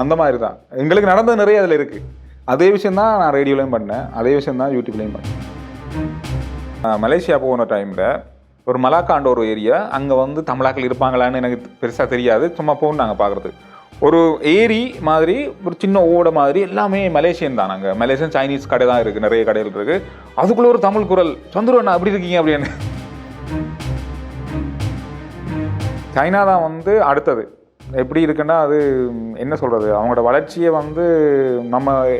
அந்த மாதிரி தான் எங்களுக்கு நடந்தது நிறைய அதில் இருக்குது அதே விஷயம் தான் நான் ரேடியோலையும் பண்ணேன். அதே விஷயம் தான் யூடியூப்லேயும் பண்ணேன். மலேசியா போன டைமில் ஒரு மலாக்காண்ட ஒரு ஏரியா அங்கே வந்து தமிழாக்கள் இருப்பாங்களான்னு எனக்கு பெருசாக தெரியாது. சும்மா போகணும் நாங்கள் பார்க்குறது ஒரு ஏரி மாதிரி ஒரு சின்ன ஓடை மாதிரி எல்லாமே மலேசியன் தான் நாங்கள் மலேசியன் சைனீஸ் கடை தான் இருக்குது நிறைய கடைகள் இருக்குது அதுக்குள்ளே ஒரு தமிழ் குரல் சந்துரு அப்படி இருக்கீங்க? அப்படின்னு. சைனா தான் வந்து அடுத்தது. எப்படி இருக்குன்னா அது என்ன சொல்கிறது அவங்களோட வளர்ச்சியை வந்து நம்ம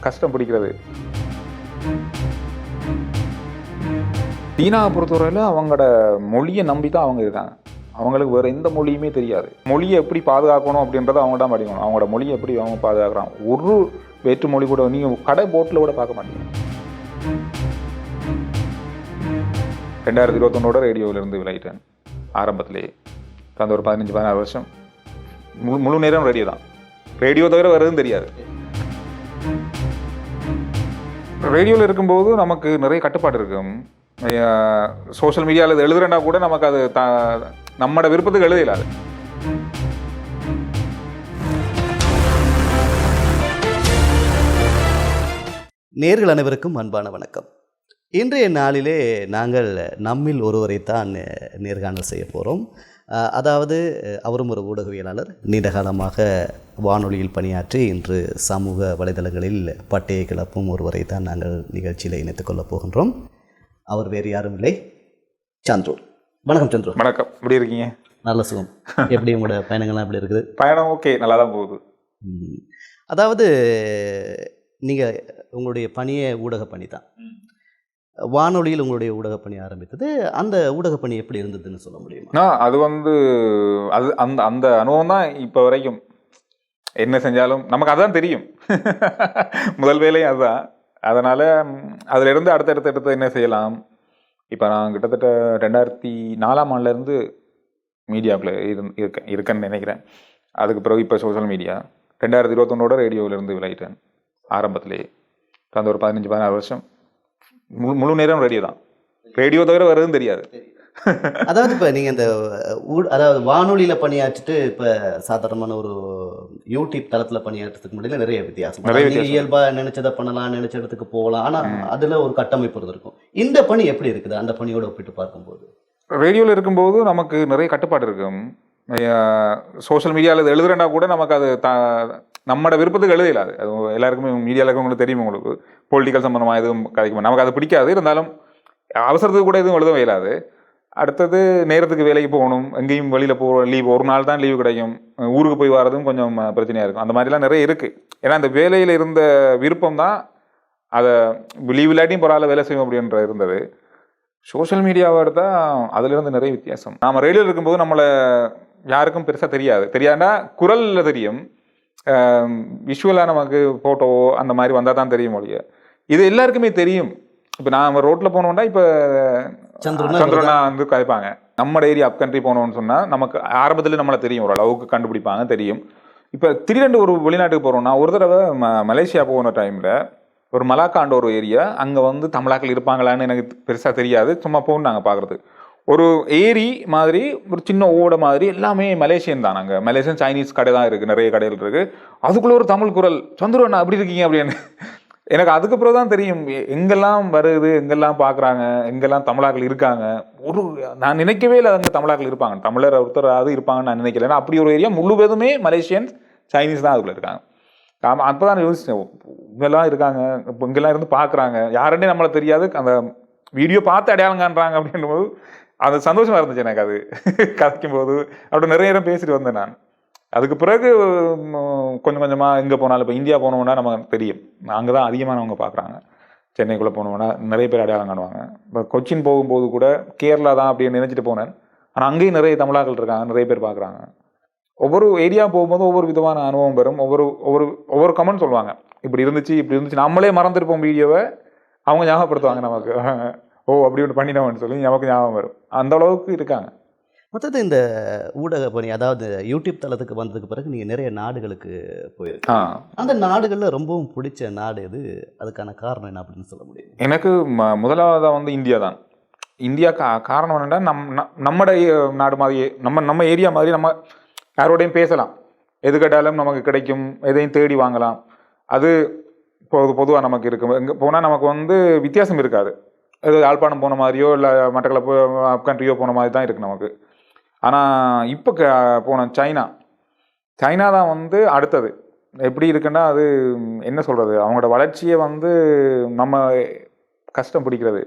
கஷ்டம் பிடிக்கிறது. சீனாவை பொறுத்தவரையில் அவங்களோட மொழியை நம்பி தான் அவங்க இருக்காங்க. அவங்களுக்கு வேறு எந்த மொழியுமே தெரியாது. மொழியை எப்படி பாதுகாக்கணும் அப்படின்றத அவங்க தான் படிக்கணும். அவங்களோட மொழியை எப்படி அவங்க பாதுகாக்கிறாங்க? ஒரு வேற்று மொழி கூட நீங்கள் கடை போட்டில் கூட பார்க்க மாட்டீங்க. ரெண்டாயிரத்தி இருபத்தொன்னோட ரேடியோவிலேருந்து விளையிட்டேன். ஆரம்பத்திலேயே. அந்த ஒரு பதினஞ்சு பதினாறு வருஷம். முழு முழு நேரம் ரேடியோ தான். ரேடியோ தவிர வேறு எதுவும் தெரியாது. ரேடியோவில் இருக்கும்போது நமக்கு நிறைய கட்டுப்பாடு இருக்கும். சோஷியல் மீடியாவில் எழுதுறேன்னா கூட நமக்கு அது த நம்மட விருப்பத்துக்கு எழுதலாது நேர்கள் அனைவருக்கும் அன்பான வணக்கம். இன்றைய நாளிலே நாங்கள் நம்மில் ஒருவரைத்தான் நேர்காணல் செய்ய போகிறோம் அதாவது அவரும் ஒரு ஊடகவியலாளர் நீண்ட காலமாக வானொலியில் பணியாற்றி இன்று சமூக வலைதளங்களில் பட்டையை கிளப்பும் ஒருவரை தான் நாங்கள் நிகழ்ச்சியில் இணைத்துக் கொள்ளப் போகின்றோம். அவர் வேறு யாரும் இல்லை. சந்துரு. வணக்கம் சந்துரு. வணக்கம். எப்படி இருக்கீங்க? நல்ல சுகம். எப்படி உங்களோட பயணங்கள்லாம் எப்படி இருக்குது? பயணம் ஓகே நல்லா தான் போகுது. அதாவது நீங்கள் உங்களுடைய பணியே ஊடக பணி தான் வானொலியில் உங்களுடைய ஊடகப்பணி ஆரம்பித்தது. அந்த ஊடகப்பணி எப்படி இருந்ததுன்னு சொல்ல முடியுமா? அது வந்து அது அந்த அந்த அனுபவம் தான் இப்போ வரைக்கும். என்ன செஞ்சாலும் நமக்கு அதுதான் தெரியும். முதல் வேலையும் அதுதான். அதனால் அதிலிருந்து அடுத்தடுத்த அடுத்தடுத்து அடுத்து என்ன செய்யலாம்? இப்போ நான் கிட்டத்தட்ட ரெண்டாயிரத்தி நாலாம் ஆண்டுலேருந்து மீடியாவில் இரு இருக்கேன் இருக்கேன்னு நினைக்கிறேன். அதுக்கு பிறகு இப்போ சோஷியல் மீடியா ரெண்டாயிரத்தி இருபத்தொன்னோட ரேடியோவிலேருந்து விளையிட்டேன். ஆரம்பத்திலேயே. அந்த ஒரு பதினஞ்சு பதினாறு வருஷம். முழு முழு நேரம் ரேடியோ தான். ரேடியோ தவிர வேறு எதுவும் தெரியாது. அதாவது இப்போ நீங்கள் இந்த அதாவது வானொலியில் பணியாற்றிட்டு இப்போ சாதாரணமான ஒரு யூடியூப் தளத்தில் பணியாற்றுறதுக்கு முடியல நிறைய வித்தியாசம். நிறைய அதாவது நீங்க வித்தியாசம். இயல்பா நினைச்சதை பண்ணலாம் நினைச்ச இடத்துக்கு போகலாம். ஆனால் அதில் ஒரு கட்டமைப்பு இருந்திருக்கும் இந்த பணி எப்படி இருக்குது? அந்த பணியோட ஒப்பிட்டு பார்க்கும்போது. ரேடியோவில் இருக்கும்போது நமக்கு நிறைய கட்டுப்பாடு இருக்கும். சோஷியல் மீடியாவில் எழுதுறேன்னா கூட நமக்கு அது த விருப்பத்துக்கு எழுத அது. எல்லாருக்குமே மீடியாவில் உங்களுக்கு தெரியும் உங்களுக்கு. பொலிட்டிக்கல் சம்மந்தமாக எதுவும் கிடைக்கும் நமக்கு அது பிடிக்காது. இருந்தாலும் அவசரத்துக்கு கூட எதுவும் எழுதவே இல்லாது அடுத்தது நேரத்துக்கு வேலைக்கு போகணும். எங்கேயும் வெளியில் போ லீவ் ஒரு நாள் தான் லீவு கிடைக்கும். ஊருக்கு போய் வரதும் கொஞ்சம் பிரச்சனையாக இருக்கும். அந்த மாதிரிலாம் நிறைய இருக்குது ஏன்னா அந்த வேலையில் இருந்த விருப்பம் தான் அதை லீவ் இல்லாட்டியும் பரவாயில்ல வேலை செய்வோம் அப்படின்ற இருந்தது. சோஷியல் மீடியாவை எடுத்தால் அதுலேருந்து நிறைய வித்தியாசம். நாம் ரேடியோவில் இருக்கும்போது நம்மளை யாருக்கும் பெருசாக தெரியாது. தெரியாதுன்னா குரலில் தெரியும். விஷுவலாக நமக்கு ஃபோட்டோ அந்த மாதிரி வந்தால் தான் தெரியும் ஒழிய. இது எல்லாருக்குமே தெரியும். இப்போ நான் ரோட்டில் போனோம்னா இப்போ சந்திரனா வந்து கதைப்பாங்க. நம்ம ஏரியா அப் கண்ட்ரி போனோம்னு சொன்னால் நமக்கு ஆரம்பத்தில் நம்மளை தெரியும். ஓரளவுக்கு கண்டுபிடிப்பாங்க தெரியும். இப்போ திடீரென்று ஒரு வெளிநாட்டுக்கு போகிறோம்னா ஒரு தடவை ம மலேசியா போன டைமில் ஒரு மலாக்காண்ட ஒரு ஏரியா அங்கே வந்து தமிழாக்கள் இருப்பாங்களான்னு எனக்கு பெருசாக தெரியாது. சும்மா போகணும் நாங்கள் பார்க்குறது ஒரு ஏரி மாதிரி ஒரு சின்ன ஓடை மாதிரி எல்லாமே மலேசியன் தான் நாங்கள் மலேசியன் சைனீஸ் கடை தான் இருக்குது நிறைய கடைகள் இருக்குது அதுக்குள்ளே ஒரு தமிழ் குரல் சந்துரு அண்ணா அப்படி இருக்கீங்க? அப்படின்னு. எனக்கு அதுக்கப்புறம் தான் தெரியும் எங்கெல்லாம் வருது எங்கெல்லாம் பார்க்குறாங்க எங்கெல்லாம் தமிழாக்கள் இருக்காங்க. ஒரு நான் நினைக்கவே இல்லை அங்கே தமிழாக்கள் இருப்பாங்க. தமிழர் ஒருத்தராவது இருப்பாங்கன்னு நான் நினைக்கல. ஏன்னா அப்படி ஒரு ஏரியா முழுவதுமே மலேசியன்ஸ் சைனீஸ் தான் அதுக்குள்ள இருக்காங்க. ஆமாம் அப்போ தான் யோசிச்சேன் இங்கெல்லாம் இருக்காங்க இப்போ இங்கெல்லாம் இருந்து பார்க்குறாங்க யாருன்னே நம்மளை தெரியாது. அந்த வீடியோ பார்த்து அடையாளம் காண்றாங்க அப்படின்னும் போது அது சந்தோஷமா இருந்துச்சு எனக்கு அது. கதைக்கும் போது அப்படி நிறைய நேரம் பேசிட்டு வந்தேன் நான். அதுக்கு பிறகு கொஞ்சம் கொஞ்சமாக எங்கே போனாலும் இப்போ இந்தியா போனோம்னா நமக்கு தெரியும். அங்கே தான் அதிகமானவங்க பார்க்குறாங்க சென்னைக்குள்ளே போனோம்னா நிறைய பேர் அடையாளம் காணுவாங்க. இப்போ கொச்சின் போகும்போது கூட கேரளா தான் அப்படின்னு நினச்சிட்டு போனேன். ஆனால் அங்கேயும் நிறைய தமிழாக்கள் இருக்காங்க நிறைய பேர் பார்க்குறாங்க ஒவ்வொரு ஏரியா போகும்போது ஒவ்வொரு விதமான அனுபவம் பெறும். ஒவ்வொரு ஒவ்வொரு ஒவ்வொரு கமெண்ட் சொல்லுவாங்க. இப்படி இருந்துச்சு இப்படி இருந்துச்சு. நம்மளே மறந்துருப்போம் வீடியோவை அவங்க ஞாபகப்படுத்துவாங்க நமக்கு. ஓ அப்படி ஒன்று பண்ணினோம்னு சொல்லி நமக்கு ஞாபகம் வரும். அந்த அளவுக்கு இருக்காங்க. மொத்தத்தில் இந்த ஊடக பணி அதாவது யூடியூப் தளத்துக்கு வந்ததுக்கு பிறகு நீங்கள் நிறைய நாடுகளுக்கு போயிருக்கு ஆ. அந்த நாடுகளில் ரொம்பவும் பிடிச்ச நாடு எது? அதுக்கான காரணம் என்ன அப்படின்னு சொல்ல முடியும்? எனக்கு ம முதலாவதாக வந்து இந்தியா தான். இந்தியா கா காரணம் என்னென்னா நம் நம்மட நாடு மாதிரியே நம்ம நம்ம ஏரியா மாதிரி நம்ம யாரோடையும் பேசலாம். எது கேட்டாலும் நமக்கு கிடைக்கும். எதையும் தேடி வாங்கலாம். அது பொது பொதுவாக நமக்கு இருக்கும். எங்கே போனால் நமக்கு வந்து வித்தியாசம் இருக்காது. ஏதோ யாழ்ப்பாணம் போன மாதிரியோ இல்லை மட்டக்களப்பு கண்ட்ரியோ போன மாதிரி தான் இருக்கு நமக்கு. ஆனால் இப்போ க போன சைனா. சைனா தான் வந்து அடுத்தது. எப்படி இருக்குன்னா அது என்ன சொல்கிறது அவங்களோட வளர்ச்சியை வந்து நம்ம கஷ்டம் பிடிக்கிறது.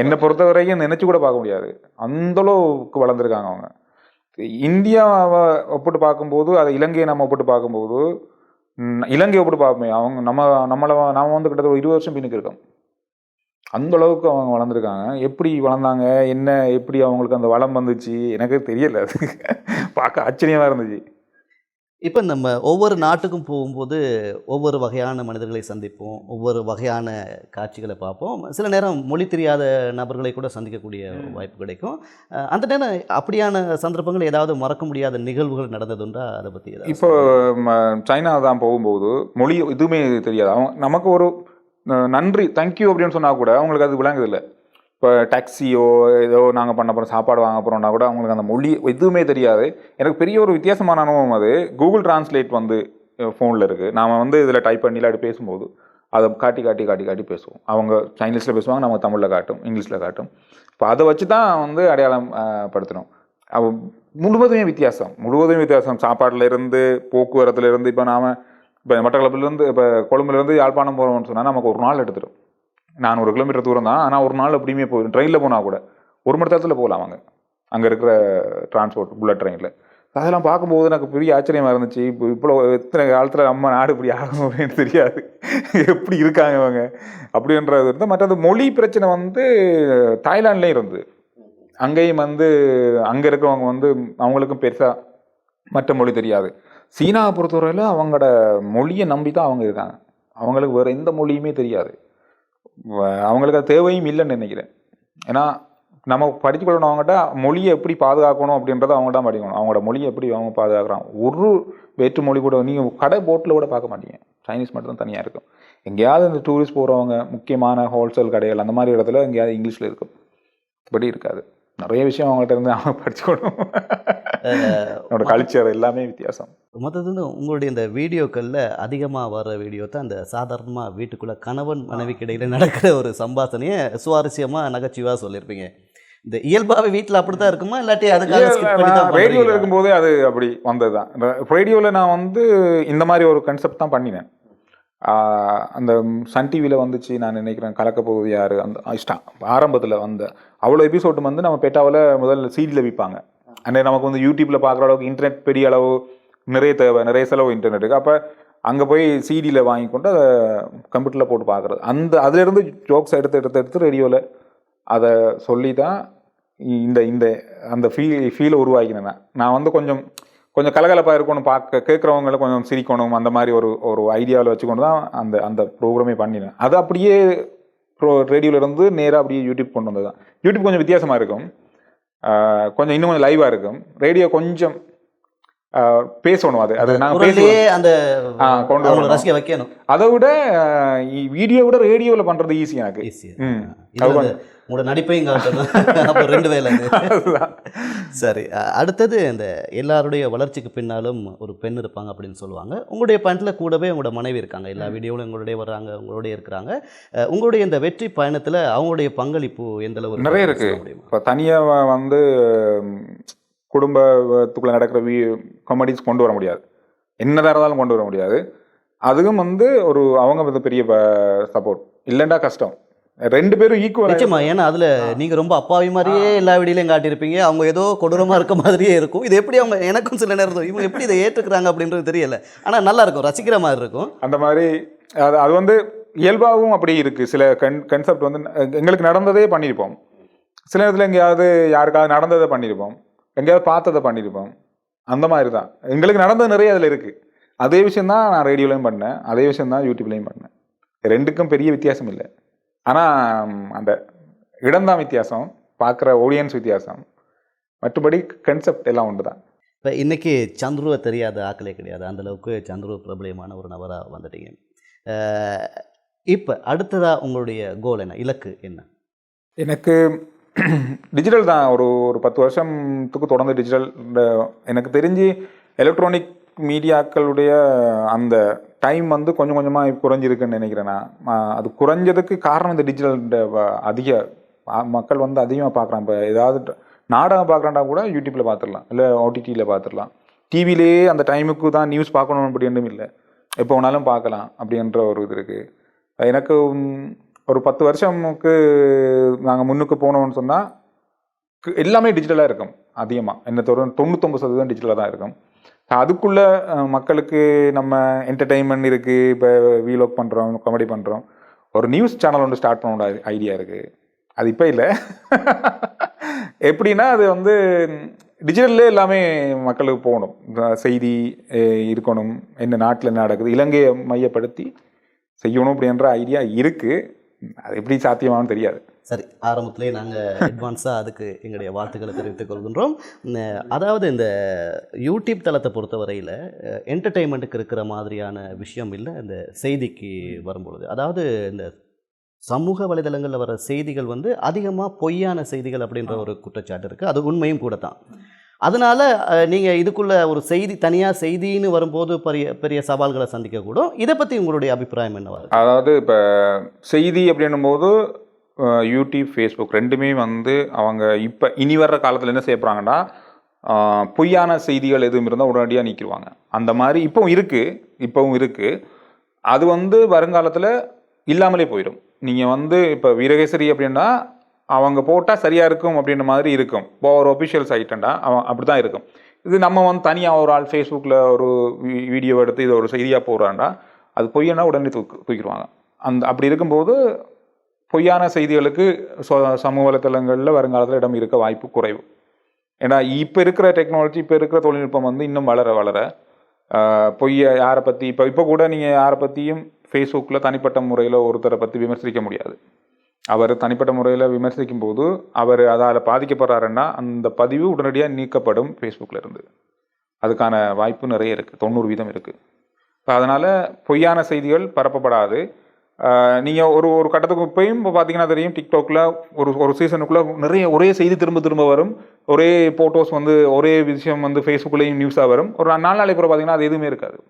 என்னை பொறுத்த வரைக்கும் நினைச்சு கூட பார்க்க முடியாது. அந்த அளவுக்கு வளர்ந்துருக்காங்க அவங்க. இந்தியாவை ஒப்பிட்டு பார்க்கும்போது அதை இலங்கையை நம்ம ஒப்பிட்டு பார்க்கும்போது இலங்கையை ஒப்பிட்டு பார்ப்போமே அவங்க நம்ம நம்மளை நாம வந்து கிட்டத்தட்ட ஒரு இருபது வருஷம் பின்னுக்கு இருக்கோம். அந்த அளவுக்கு அவங்க வளர்ந்துருக்காங்க. எப்படி வளர்ந்தாங்க? என்ன? எப்படி அவங்களுக்கு அந்த வளம் வந்துச்சு? எனக்கு தெரியல. அது பார்க்க ஆச்சரியமா இருந்துச்சு. இப்போ நம்ம ஒவ்வொரு நாட்டுக்கும் போகும்போது ஒவ்வொரு வகையான மனிதர்களை சந்திப்போம். ஒவ்வொரு வகையான காட்சிகளை பார்ப்போம். சில நேரம் மொழி தெரியாத நபர்களை கூட சந்திக்கக்கூடிய வாய்ப்பு கிடைக்கும். அந்த நேரம் அப்படியான சந்தர்ப்பங்கள் ஏதாவது மறக்க முடியாத நிகழ்வுகள் நடந்ததுண்டா? அதை பற்றி இப்போ சைனா தான் போகும்போது மொழி எதுவுமே தெரியாது. அவங்க நமக்கு ஒரு நன்றி தேங்க்யூ அப்படின்னு சொன்னால் கூட அவங்களுக்கு அது விளங்குது இல்லை இப்போ டாக்ஸியோ ஏதோ நாங்கள் பண்ண போகிறோம் சாப்பாடு வாங்க போகிறோம்னா கூட அவங்களுக்கு அந்த மொழி எதுவுமே தெரியாது. எனக்கு பெரிய ஒரு வித்தியாசமான அனுபவம் அது. கூகுள் டிரான்ஸ்லேட் வந்து ஃபோனில் இருக்குது நாம் வந்து இதில் டைப் பண்ணி அப்படி பேசும்போது அதை காட்டி காட்டி காட்டி காட்டி பேசுவோம். அவங்க சைனீஸில் பேசுவாங்க நம்ம தமிழில் காட்டும் இங்கிலீஷில் காட்டும். இப்போ அதை வச்சு தான் வந்து அடையாளம் அஹ், படுத்தணும். அவ முழுவதுமே வித்தியாசம். முழுவதுமே வித்தியாசம். சாப்பாட்டில் இருந்து போக்குவரத்துலேருந்து இப்போ நாம் இப்போ மட்டக்களப்புலேருந்து இப்போ கொழும்புலேருந்து யாழ்ப்பாணம் போகிறோம்னு சொன்னால் நமக்கு ஒரு நாள் எடுத்துடும் நானூறு கிலோமீட்டர் தூரம் தான். ஆனால் ஒரு நாள் எப்படியுமே போகும் ட்ரெயினில் போனால் கூட ஒரு மணி நேரத்தில் போகலாம் அவங்க அங்கே இருக்கிற டிரான்ஸ்போர்ட் புல்லட் ட்ரெயினில் அதெல்லாம் பார்க்கும்போது எனக்கு பெரிய ஆச்சரியமாக இருந்துச்சு. இப்போ இவ்வளோ எத்தனை காலத்தில் நம்ம நாடு இப்படி ஆகும் அப்படின்னு தெரியாது. எப்படி இருக்காங்க இவங்க? அப்படின்றது இருந்தால் மற்றது மொழி பிரச்சனை வந்து தாய்லாண்ட்லேயும் இருந்தது. அங்கேயும் வந்து அங்கே இருக்கிறவங்க வந்து அவங்களுக்கும் பெருசாக மற்ற மொழி தெரியாது. சீனாவை பொறுத்தவரையில் அவங்களோட மொழியை நம்பி தான் அவங்க இருக்காங்க. அவங்களுக்கு வேறு எந்த மொழியுமே தெரியாது. அவங்களுக்கு அது தேவையும் இல்லைன்னு நினைக்கிறேன். ஏன்னா நம்ம படித்து கொள்ளணும் அவங்ககிட்ட மொழியை எப்படி பாதுகாக்கணும் அப்படின்றத அவங்க தான் படிக்கணும். அவங்களோட மொழியை எப்படி அவங்க பாதுகாக்கிறாங்க? ஒரு வேற்று மொழி கூட நீங்கள் கடை போட்டில் கூட பார்க்க மாட்டீங்க. சைனீஸ் மட்டும் தான் தனியாக இருக்கும். எங்கேயாவது இந்த டூரிஸ்ட் போகிறவங்க முக்கியமான ஹோல்சேல் கடைகள் அந்த மாதிரி இடத்துல எங்கேயாவது இங்கிலீஷில் இருக்கும். இப்படி இருக்காது. நிறைய விஷயம் அவங்கள்ட்ட இருந்து அவங்க படிச்சுக்கணும். அவனோட கல்ச்சர் எல்லாமே வித்தியாசம். மற்றது உங்களுடைய இந்த வீடியோக்களில் அதிகமாக வர வீடியோ தான் இந்த சாதாரணமாக வீட்டுக்குள்ளே கணவன் மனைவிக்கு இடையில நடக்கிற ஒரு சம்பாஷணையை சுவாரஸ்யமாக நகைச்சுவாக சொல்லியிருப்பீங்க இந்த இயல்பாகவே வீட்டில் அப்படி தான் இருக்குமா? இல்லாட்டி அதுக்காக ரேடியோவில்? இருக்கும்போதே அது அப்படி வந்தது தான் ரேடியோவில் நான் வந்து இந்த மாதிரி ஒரு கன்செப்ட் தான் பண்ணினேன். அந்த சன் டிவியில் வந்துச்சு நான் நினைக்கிறேன் கலக்க போகுது யார்? அந்த இஷ்டம் ஆரம்பத்தில் வந்த. அவ்வளோ எபிசோடு வந்து நம்ம பெட்டாவில் முதல்ல சீடியில் விற்பாங்க அன்றைய நமக்கு வந்து யூடியூப்பில் பார்க்குற அளவுக்கு இன்டர்நெட் பெரிய அளவு நிறைய தேவை நிறைய செலவு இன்டர்நெட்டுக்கு அப்போ அங்கே போய் சிடியில் வாங்கி கொண்டு அதை கம்ப்யூட்டரில் போட்டு பார்க்குறது. அந்த அதுலேருந்து ஜோக்ஸ் எடுத்து எடுத்து எடுத்து ரேடியோவில் அதை சொல்லி தான் இந்த இந்த அந்த ஃபீல் ஃபீலை உருவாக்கினேன். நான். நான் வந்து கொஞ்சம் கொஞ்சம் கலகலப்பாக இருக்கணும் பார்க்க கேட்குறவங்களை கொஞ்சம் சிரிக்கணும் அந்த மாதிரி ஒரு ஒரு ஐடியாவில் வச்சுக்கொண்டு தான் அந்த அந்த ப்ரோக்ராமே பண்ணினேன். அது அப்படியே ப்ரோ ரேடியோவிலேருந்து நேராக அப்படியே யூடியூப் கொண்டு வந்தது தான் யூடியூப் கொஞ்சம் வித்தியாசமாக இருக்கும். கொஞ்சம் இன்னும் கொஞ்சம் லைவாக இருக்கும். ரேடியோ கொஞ்சம் பேசணும் அது. அது நாங்கள் குரல்லையே அந்த கொண்டு வரணும். ரசிக்க வைக்கணும். அதை விட வீடியோ விட ரேடியோவில் பண்ணுறது ஈஸி எனக்கு. ஈஸி ம். இது உங்களோட நடிப்பையும் காட்டணும். அப்போ ரெண்டு வேலை சரி அடுத்தது இந்த எல்லாருடைய வளர்ச்சிக்கு பின்னாலும் ஒரு பெண் இருப்பாங்க அப்படின்னு சொல்லுவாங்க. உங்களுடைய பயணத்தில் கூடவே உங்களோட மனைவி இருக்காங்க. எல்லா வீடியோவிலும் உங்களுடைய வர்றாங்க உங்களுடைய இருக்கிறாங்க. உங்களுடைய இந்த வெற்றி பயணத்தில் அவங்களுடைய பங்களிப்பு எந்த அளவு நிறைய இருக்குன்னு இருக்கு. சொல்ல முடியுமா? இப்போ தனியாக வந்து குடும்பத்துக்குள்ள நடக்கிற வீ காமெடிஸ் கொண்டு வர முடியாது. என்னதான் இருந்தாலும் கொண்டு வர முடியாது. அதுவும் வந்து ஒரு அவங்க வந்து பெரிய சப்போர்ட் இல்லைண்டா கஷ்டம். ரெண்டு பேரும் ஈக்குவல் நிச்சயமா. ஏன்னா அதுல நீங்க ரொம்ப அப்பாவி மாதிரியே எல்லா வீடியோலையும் காட்டியிருப்பீங்க. அவங்க ஏதோ கொடூரமா இருக்க மாதிரியே இருக்கும். இது எப்படி அவங்க எனக்கும் சில நேரம் இவங்க எப்படி இதை ஏற்றுக்கிறாங்க அப்படின்றது தெரியல. ஆனா நல்லா இருக்கும். ரசிக்கிற மாதிரி இருக்கும். அந்த மாதிரி அது அது வந்து இயல்பாகவும் அப்படி இருக்கு. சில கன் கன்செப்ட் வந்து எங்களுக்கு நடந்ததே பண்ணியிருப்போம். சில நேரத்தில் எங்கேயாவது யாருக்காவது நடந்ததை பண்ணியிருப்போம். எங்கேயாவது பார்த்ததை பண்ணியிருப்போம். அந்த மாதிரி தான் எங்களுக்கு நடந்தது நிறைய அதில் இருக்கு. அதே விஷயம் தான் நான் ரேடியோலையும் பண்ணேன். அதே விஷயம் தான் யூடியூப்லையும் பண்ணேன். ரெண்டுக்கும் பெரிய வித்தியாசம் இல்லை. ஆனால் அந்த இடம்தான் வித்தியாசம். பார்க்குற ஆடியன்ஸ் வித்தியாசம். மற்றபடி கன்செப்ட் எல்லாம் ஒன்று தான். இப்போ இன்னைக்கு சந்துருவை தெரியாத ஆக்களே கிடையாது. அந்த அளவுக்கு சந்துரு பிரபலியமான ஒரு நபராக வந்துட்டீங்க. இப்போ அடுத்ததா உங்களுடைய கோல் என்ன? இலக்கு என்ன? எனக்கு டிஜிட்டல் தான். ஒரு ஒரு பத்து வருஷத்துக்கு தொடர்ந்து டிஜிட்டல் எனக்கு தெரிஞ்சு எலக்ட்ரானிக் மீடியாக்களுடைய அந்த டைம் வந்து கொஞ்சம் கொஞ்சமாக குறைஞ்சிருக்குன்னு நினைக்கிறேன் நான். அது குறைஞ்சதுக்கு காரணம் இந்த டிஜிட்டல் அதிக மக்கள் வந்து அதிகமாக பார்க்குறான் இப்போ ஏதாவது நாடகம் பார்க்குறாண்டா கூட யூடியூப்பில் பார்த்துடலாம். இல்லை ஓடிடியில் பார்த்துடலாம். டிவிலே அந்த டைமுக்கு தான் நியூஸ் பார்க்கணும் அப்படின்னு இல்லை. எப்போ வேணாலும் பார்க்கலாம் அப்படின்ற ஒரு இது இருக்குது எனக்கு ஒரு பத்து வருஷமுக்கு நாங்கள் முன்னுக்கு போனோம்னு சொன்னால் எல்லாமே டிஜிட்டலாக இருக்கும் அதிகமாக என்ன தவிர தொண்ணூத்தொம்பது சதவீதம் டிஜிட்டலாக தான் இருக்கும். அதுக்குள்ள மக்களுக்கு நம்ம என்டர்டெயின்மெண்ட் இருக்குது இப்போ வீலோக் பண்ணுறோம் காமெடி பண்ணுறோம் ஒரு நியூஸ் சேனல் ஒன்று ஸ்டார்ட் பண்ணோட ஐடியா இருக்குது அது இப்போ இல்லை. எப்படின்னா அது வந்து டிஜிட்டல்லே எல்லாமே மக்களுக்கு போகணும். செய்தி இருக்கணும். என்ன நாட்டில் என்ன நடக்குது இலங்கையை மையப்படுத்தி செய்யணும் அப்படின்ற ஐடியா இருக்குது அது எப்படி சாத்தியமானு தெரியாது. சரி ஆரம்பத்திலே நாங்கள் அட்வான்ஸாக அதுக்கு எங்களுடைய வாழ்த்துக்களை தெரிவித்துக் கொள்கின்றோம். அதாவது இந்த யூடியூப் தளத்தை பொறுத்தவரையில் என்டர்டெயின்மெண்ட்டுக்கு இருக்கிற மாதிரியான விஷயம் இல்லை இந்த செய்திக்கு வரும்பொழுது. அதாவது இந்த சமூக வலைதளங்களில் வர செய்திகள் வந்து அதிகமாக பொய்யான செய்திகள் அப்படின்ற ஒரு குற்றச்சாட்டு இருக்குது அது உண்மையும் கூட தான் அதனால் நீங்கள் இதுக்குள்ளே ஒரு செய்தி தனியாக செய்தின்னு வரும்போது பெரிய பெரிய சவால்களை சந்திக்கக்கூடும். இதை பற்றி உங்களுடைய அபிப்பிராயம் என்னவா அதாவது இப்போ செய்தி அப்படின்னும் போது யூடியூப் ஃபேஸ்புக் ரெண்டுமே வந்து அவங்க இப்போ இனி வர்ற காலத்தில் என்ன செய்ய போகிறாங்கன்னா பொய்யான செய்திகள் எதுவும் இருந்தால் உடனடியாக நிற்கிடுவாங்க அந்த மாதிரி இப்போவும் இருக்குது இப்போவும் இருக்குது அது வந்து வருங்காலத்தில் இல்லாமலே போயிடும். நீங்கள் வந்து இப்போ வீரகேசரி அப்படின்னா அவங்க போட்டால் சரியாக இருக்கும் அப்படின்ற மாதிரி இருக்கும். இப்போ ஒரு ஒஃபிஷியல் சைட்டண்டா அவன் அப்படி தான் இருக்கும். இது நம்ம வந்து தனியாக ஒரு ஆள் ஃபேஸ்புக்கில் ஒரு வீ- வீடியோ எடுத்து இதை ஒரு செய்தியாக போடுறாண்டா அது பொய்யனா உடனே தூக்கு தூக்கிடுவாங்க. அந்த அப்படி இருக்கும்போது பொய்யான செய்திகளுக்கு சமூக வலைத்தளங்களில் வருங்காலத்தில் இடம் இருக்க வாய்ப்பு குறைவு. ஏன்னா இப்போ இருக்கிற டெக்னாலஜி இப்போ இருக்கிற தொழில்நுட்பம் வந்து இன்னும் வளர வளர பொய்யை யாரை பற்றி இப்போ இப்போ கூட நீங்கள் யாரை பற்றியும் ஃபேஸ்புக்கில் தனிப்பட்ட முறையில் ஒருத்தரை பற்றி விமர்சிக்க முடியாது. அவர் தனிப்பட்ட முறையில் விமர்சிக்கும் போது அவர் அதால் பாதிக்கப்படுறாருன்னா அந்த பதிவு உடனடியாக நீக்கப்படும் ஃபேஸ்புக்கில் இருந்து. அதுக்கான வாய்ப்பு நிறைய இருக்குது தொண்ணூறு வீதம் இருக்குது இப்போ அதனால் பொய்யான செய்திகள் பரப்பப்படாது. நீங்கள் ஒரு ஒரு கட்டத்துக்கு இப்பயும் இப்போ பார்த்தீங்கன்னா தெரியும் டிக்டாக்ல ஒரு ஒரு சீசனுக்குள்ளே நிறைய ஒரே செய்தி திரும்ப திரும்ப வரும். ஒரே ஃபோட்டோஸ் வந்து ஒரே விஷயம் வந்து ஃபேஸ்புக்லேயும் நியூஸாக வரும். ஒரு நாலு நாளைக்கு அப்புறம் பார்த்தீங்கன்னா அது எதுவுமே இருக்காது.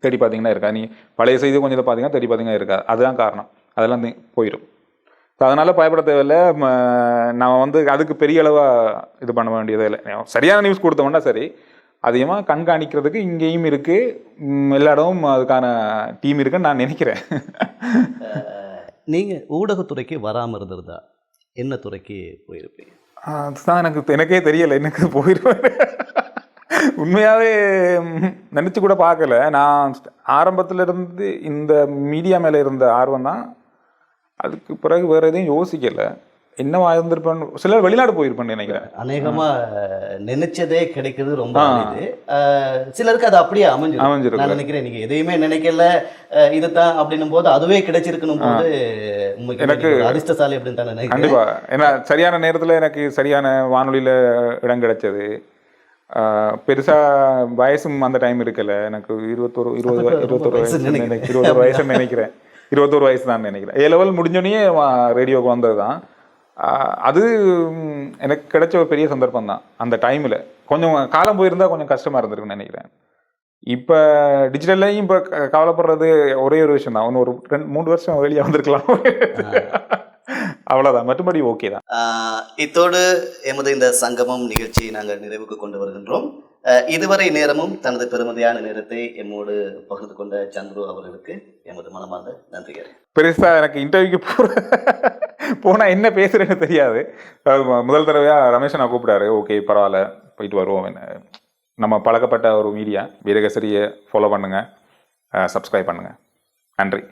தேடி பார்த்தீங்கன்னா இருக்காது. நீ பழைய செய்தி கொஞ்சம் பார்த்தீங்கன்னா தேடி பார்த்தீங்கன்னா இருக்காது. அதுதான் காரணம். அதெல்லாம் நீ- போயிடும் ஸோ அதனால் பயப்பட தேவையில்லை. நம்ம வந்து அதுக்கு பெரிய அளவாக இது பண்ண வேண்டியதே இல்லை. சரியான நியூஸ் கொடுத்தோம்னா சரி. அதிகமாக கண்காணிக்கிறதுக்கு இங்கேயும் இருக்குது எல்லா இடமும் அதுக்கான டீம் இருக்குன்னு நான் நினைக்கிறேன். நீங்கள் ஊடகத்துறைக்கு வராமல் இருந்திருந்தா என்ன துறைக்கு போயிருப்பீங்க? அதுதான் எனக்கு எனக்கே தெரியல. எனக்கு போயிடுவேன் உண்மையாகவே நினச்சி கூட பார்க்கல. நான் ஆரம்பத்துல இருந்து இந்த மீடியா மேலே இருந்த ஆர்வம் தான். அதுக்கு பிறகு வேறு எதையும் யோசிக்கல. என்னவா இருந்திருப்பேன்? சிலர் வெளிநாடு போயிருப்பேன்னு நினைக்கிறேன். அநேகமாக நினைச்சதே கிடைக்கிறது ரொம்ப சிலருக்கு அது அப்படியே அமைஞ்சிடும் நான் அமைஞ்சிருக்கு நினைக்கிறேன் நீங்க எதையுமே நினைக்கல இதுதான் அப்படின்னும் போது அதுவே கிடைச்சிருக்கணும் போது எனக்கு- அதிர்ஷ்டசாலி அப்படின்னு தான் நினைக்கிறேன். கண்டிப்பா. ஏன்னா சரியான நேரத்தில் எனக்கு சரியான வானொலியில் இடம் கிடைச்சது. பெருசா வயசும் அந்த டைம் இருக்கல. எனக்கு இருபத்தொரு இருபது இருபத்தொரு வயசு இருபத்தொரு வயசுன்னு நினைக்கிறேன். இருபத்தொரு வயசு தான் நினைக்கிறேன். ஏ லெவல் முடிஞ்சோடனே ரேடியோக்கு வந்தது தான் அது எனக்கு கிடைச்ச ஒரு பெரிய சந்தர்ப்பம் தான் அந்த டைமில் கொஞ்சம் காலம் போயிருந்தா கொஞ்சம் கஷ்டமா இருந்திருக்குன்னு நினைக்கிறேன். இப்போ டிஜிட்டல்லையும் இப்போ கவலைப்படுறது ஒரே ஒரு விஷயம் தான் ஒன்று ஒரு ரெண்டு மூணு வருஷம் வெளியே வந்திருக்கலாம். அவ்வளோதான் மற்றபடி ஓகே தான். இத்தோடு எமது இந்த சங்கமம் நிகழ்ச்சியை நாங்கள் நிறைவுக்கு கொண்டு வருகின்றோம். இதுவரை நேரமும் தனது பெருமதியான நேரத்தை எம்மோடு பகிர்ந்து கொண்ட சந்துரு அவர்களுக்கு எமது மனமார்ந்த நன்றிகள். பெருசா எனக்கு இன்டர்வியூக்கு போற போனா என்ன பேசுறேன்னு தெரியாது. முதல் தடவையா ரமேஷ் நான் கூப்பிட்டாரு. ஓகே பரவாயில்ல. போயிட்டு வருவோம். என்ன நம்ம பழக்கப்பட்ட ஒரு மீடியா வீரகசரியை ஃபாலோ பண்ணுங்க. சப்ஸ்கிரைப் பண்ணுங்க. நன்றி.